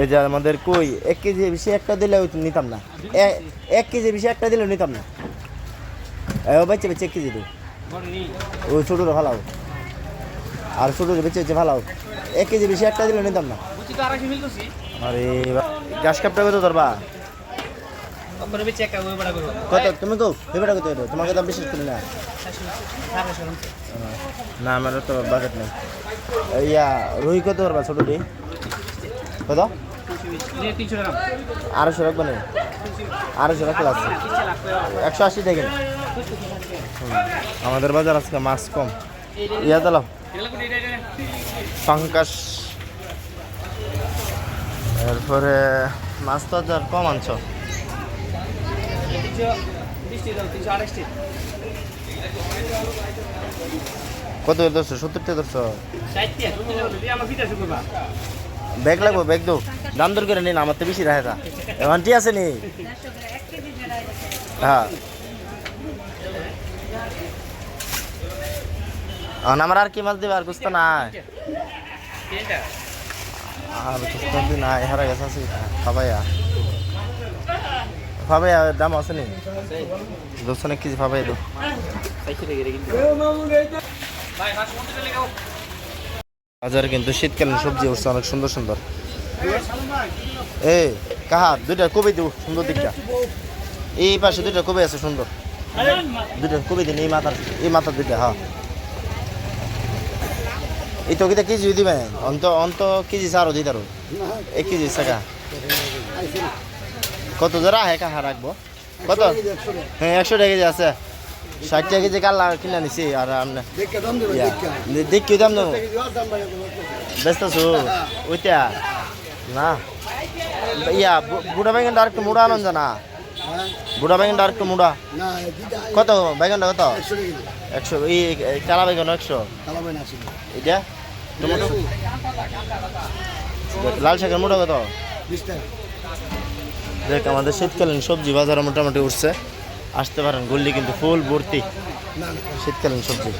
এই যে আমাদের কই, এক কেজি বেশি একটা দিলে নিতাম না। এক কেজি বেশি একটা দিলেও নিতাম না। ও বাচ্চা বাচ্চা এক কেজি দিও। ও ছোটোটা ভালো। আর ছোটোটা বেঁচে বেঁচে ভালাও এক কেজি বেশি একটা দিলে নিতাম না। তো আরে গ্যাস কাপটা কত ধরবা? বেচে ওই কত? তুমি কো ভেবেটা কত তোমাকে দাম বিশ্বাস করি না। না, আমার তো বাজেট নেই। ইয়া, রুই কত ধরবা ছোটোটি কত? আড়াইশো রাখব না আড়াইশো রাখলে আছে একশো আশি টাকা আমাদের বাজার আজকে মাছ কম। ইয়া দিলাম পাঙ্কাশ। এরপরে মাছ তো আর কম আনছ। কত ধরছো? সত্তরটা ধরছো? ব্যাগ লাগবো, ব্যাগ দো। দাম দর করে নিন, আমার তো বেশি রাখে তা ঠিক আছে নি? হ্যাঁ। আমার আর কি মাছ দেবে, আর কুস্তা নাই। আর কুস্তা দি নাই, হারা গেছে আছে। পাবাইয়া পাবাইয়া দাম আছে নি? দুশো কেজি পাবাই দো চারশো টাকা কিন্তু ভাই মাছ মন্দিরে লেগাও বাজারে কিন্তু শীতকালীন সবজি উঠছে অনেক সুন্দর সুন্দর। এ কাহা, দুইটা কবি দেবো সুন্দর দিকটা। এই পাশে দুইটা কবি আছে সুন্দর। দুইটা কবি দিন, এই মাথার এই মাথার দুইটা হ্যাঁ। এই তকিটা কেজি দিবে? অন্ত অন্ত কেজি সারও দিই তারও এক কেজি সাকা কত জোড়া হ্যাঁ কাহা রাখব? কত? হ্যাঁ একশো টাকা কেজি আছে। ষাট টাকা কেজি কাল্লা কিনে নিছি আর আপনি দেখি দাম দেবো ব্যস্ত ওইটা? না। ইয়া বুড়া বেগুনটা আর একটু মুড়া আনন্দ জানা। বুড়া বেগুনটা আর একটু মুড়া কত বেগুনটা কত? একশো এই এই কালা বেগুন একশো। এটা টমেটো? লাল শাকের মুড়া কত? দেখ আমাদের শীতকালীন সবজি বাজারে মোটামুটি উঠছে। আসতে পারেন গল্লি কিন্তু ফুল ভর্তি। শীতকালীন সবজি।